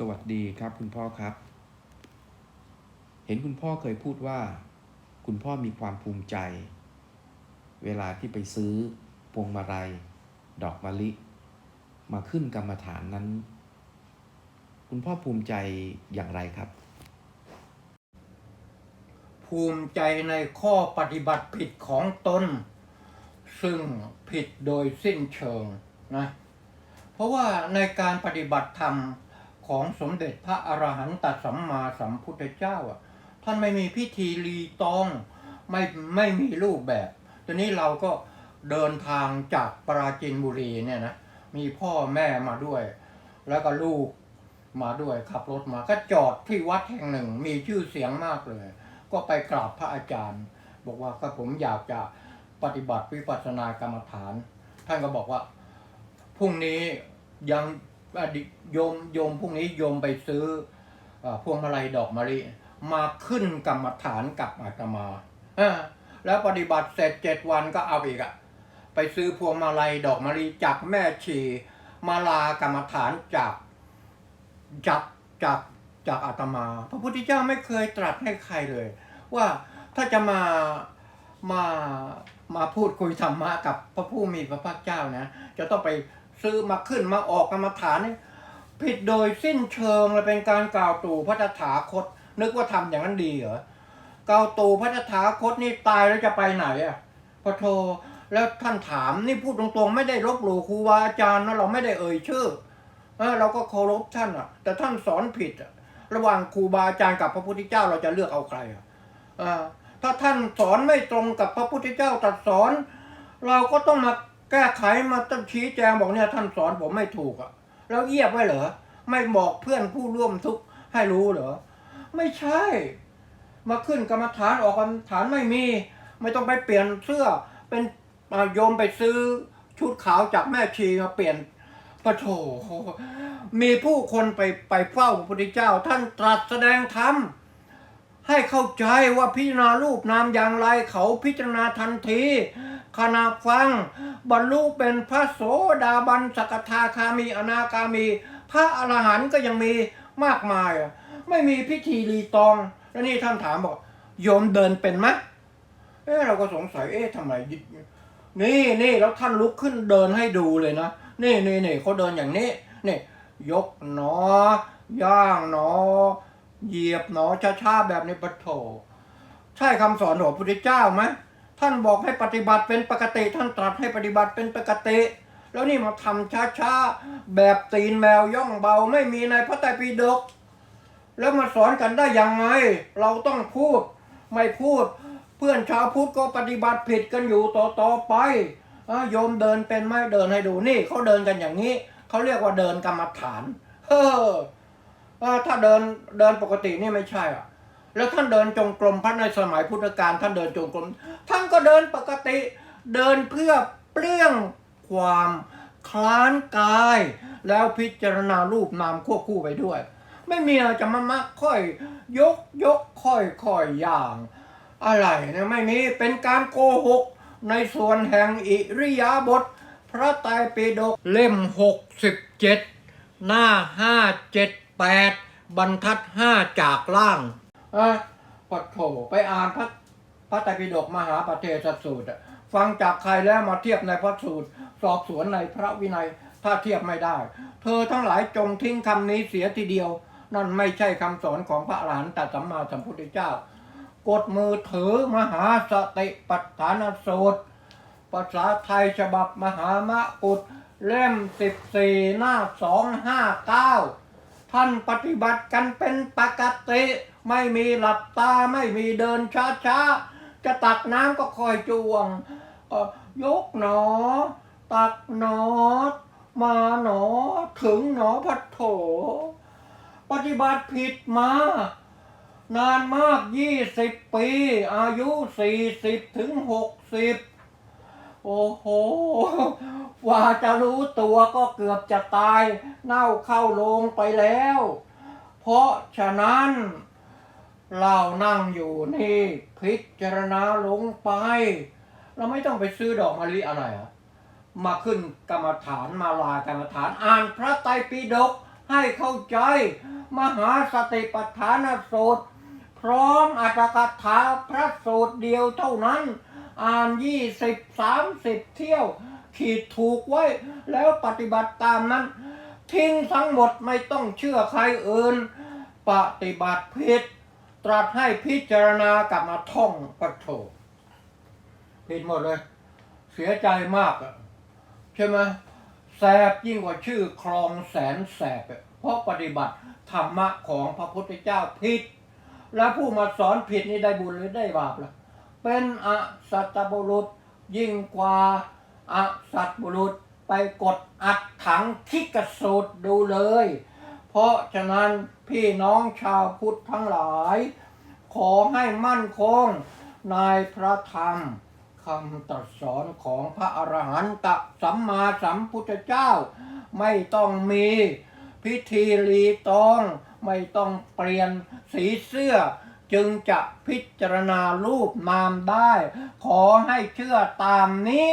สวัสดีครับคุณพ่อครับ เห็นคุณพ่อเคยพูดว่า คุณพ่อมีความภูมิใจ เวลาที่ไปซื้อพวงมาลัย ดอกมะลิ มาขึ้นกรรมฐานนั้น คุณพ่อภูมิใจอย่างไรครับ ภูมิใจในข้อปฏิบัติผิดของตน ซึ่งผิดโดยสิ้นเชิงนะ เพราะว่าในการปฏิบัติธรรม ของสมเด็จพระอรหันตสัมมาสัมพุทธเจ้าอะท่านไม่มีพิธีรีตองไม่ไม่มีรูปแบบทีนี้เราก็เดินทางจากปราจินบุรีเนี่ยนะมีพ่อแม่มาด้วย แล้วก็ลูกมาด้วยขับรถมาก็จอดที่วัดแห่งหนึ่ง มีชื่อเสียงมากเลย ก็ไปกราบพระอาจารย์ บอกว่าก็ผมอยากจะปฏิบัติวิปัสสนากรรมฐาน ท่านก็บอกว่าพรุ่งนี้ยัง โยมโยมพรุ่งนี้โยมไปซื้อพวงมาลัยดอกมะลิมาขึ้นกรรมฐานกับอาตมาแล้วปฏิบัติเสร็จเจ็ดวันก็เอาอีกอะไปซื้อพวงมาลัยดอกมะลิจากแม่ชีมาลากรรมฐานจากจากจากจากอาตมา พระพุทธเจ้าไม่เคยตรัสให้ใครเลย ว่าถ้าจะมามามาพูดคุยธรรมะกับพระผู้มีพระภาคเจ้านะ จะต้องไป ซื้อมาขึ้นมาออกกรรมฐานนี่ผิดโดยสิ้นเชิงเลยเป็นการกล่าวตู่พระตถาคต นึกว่าทำอย่างนั้นดีเหรอกล่าวตู่พระตถาคตนี่ตายแล้วจะไปไหนอะพอโทแล้วท่านถามนี่พูดตรงๆ ไม่ได้ลบหลู่ครูบาอาจารย์นะเราไม่ได้เอ่ยชื่อเออเราก็เคารพท่านอะ แต่ท่านสอนผิดอะระหว่างครูบาอาจารย์กับพระพุทธเจ้าเราจะเลือกเอาใครอะอ่าถ้าท่านสอนไม่ตรงกับพระพุทธเจ้าตรัสสอน เราก็ต้องมา แก้ไขมาต้องชี้แจงบอกเนี่ยท่านสอนผมไม่ถูกอะแล้วเยียบไว้เหรอ ไม่บอกเพื่อนผู้ร่วมทุกข์ให้รู้เหรอ ไม่ใช่ มาขึ้นกรรมฐานออกกรรมฐานไม่มี ไม่ต้องไปเปลี่ยนเสื้อ เป็นอาโยมไปซื้อชุดขาวจากแม่ชีมาเปลี่ยนปะโถมีผู้คนไปไปเฝ้าพระพุทธเจ้า ท่านตรัสแสดงธรรมให้เข้าใจว่าพิจารณารูปนามอย่างไรเขาพิจารณาทันที ขณะฟัง บรรลุเป็นพระโสดาบันสกทาคามีอนาคามี พระอรหันต์ก็ยังมีมากมาย ไม่มีพิธีรีตอง แล้วนี่ท่านถามบอก โยมเดินเป็นไหมเอ๊ะเราก็สงสัยเอ๊ะทำไมนี่นี่แล้วท่านลุกขึ้นเดินให้ดูเลยนะนี่นี่นี่เขาเดินอย่างนี้นี่ยกหนอย่างหนอ เหยียบหนอช้าๆแบบนี้ปะโถ ใช่คำสอนของพระพุทธเจ้าไหม ท่านบอกให้ปฏิบัติเป็นปกติ ท่านตรัสให้ปฏิบัติเป็นปกติ แล้วนี่มาทำช้าๆ แบบตีนแมวย่องเบาไม่มีในพระไตรปิฎกแล้วมาสอนกันได้ยังไง เราต้องพูด ไม่พูด เพื่อนชาวพุทธก็ปฏิบัติผิดกันอยู่ต่อๆไปอโยมเดินเป็นไหมเดินให้ดูนี่เขาเดินกันอย่างนี้เขาเรียกว่าเดินกรรมฐาน เออถ้าเดินเดินปกตินี่ไม่ใช่อะ แล้วท่านเดินจงกรมพระในสมัยพุทธกาลท่านเดินจงกรม ท่านก็เดินปกติเดินเพื่อเปลื้องความคลานกาย แล้วพิจารณารูปนามควบคู่ไปด้วย ไม่มีอะจะมามักค่อยยกยกค่อยค่อยอย่าง อะไรเนี่ยไม่มีเป็นการโกหกในส่วนแห่งอิริยาบถพระไตรปิฎกเล่มหกสิบเจ็ดหน้าห้าเจ็ดแปดบรรทัดห้าจากล่าง อะปัดโถไปอ่านพระพระไตรปิฎกมหาปเทศสูตรอะฟังจากใครแล้วมาเทียบในพระสูตร สอบสวนในพระวินัยถ้าเทียบไม่ได้ เธอทั้งหลายจงทิ้งคำนี้เสียทีเดียว นั่นไม่ใช่คำสอนของพระอรหันตสัมมาสัมพุทธเจ้า กดมือถือมหาสติปัฏฐานสูตร ภาษาไทยฉบับมหามะอุดเล่มสิบสี่หน้าสองห้าเก้า ท่านปฏิบัติกันเป็นปกติ ไม่มีหลับตาไม่มีเดินช้าๆ จะตักน้ำก็คอยจวงยกหนอ ตักหนอ มาหนอ ถึงหนอพัดโถ ปฏิบัติผิดมา นานมากยี่สิบปี อายุสี่สิบถึงหกสิบโอ้โห ว่าจะรู้ตัวก็เกือบจะตาย เน่าเข้าโลงไปแล้ว เพราะฉะนั้น เรานั่งอยู่นี่ พิจารณาลงไป เราไม่ต้องไปซื้อดอกมะลิอะไรอะมาขึ้นกรรมฐานมาลากรรมฐานอ่านพระไตรปิฎกให้เข้าใจ มหาสติปัฏฐานสูตร พร้อมอัตถกถาพระสูตรเดียวเท่านั้น อ่านยี่สิบสามสิบเที่ยว ขีดถูกไว้ แล้วปฏิบัติตามนั้น ทิ้งทั้งหมดไม่ต้องเชื่อใครอื่น ปฏิบัติผิด ตรัสให้พิจารณากลับมาท่องปะโถผิดหมดเลย เสียใจมากอะใช่ไหมแสบยิ่งกว่าชื่อคลองแสนแสบเพราะปฏิบัติธรรมะของพระพุทธเจ้าผิด และผู้มาสอนผิดนี่ได้บุญหรือได้บาปล่ะ เป็นอสัตบุรุษยิ่งกว่า อสัตบุรุษไปกดอัดถังคิกระสูตรดูเลย เพราะฉะนั้นพี่น้องชาวพุทธทั้งหลาย ขอให้มั่นคงในพระธรรมคำตรัสสอนของพระอรหันตสัมมาสัมพุทธเจ้า ไม่ต้องมีพิธีรีตองไม่ต้องเปลี่ยนสีเสื้อ จึงจะพิจารณารูปนามได้ ขอให้เชื่อตามนี้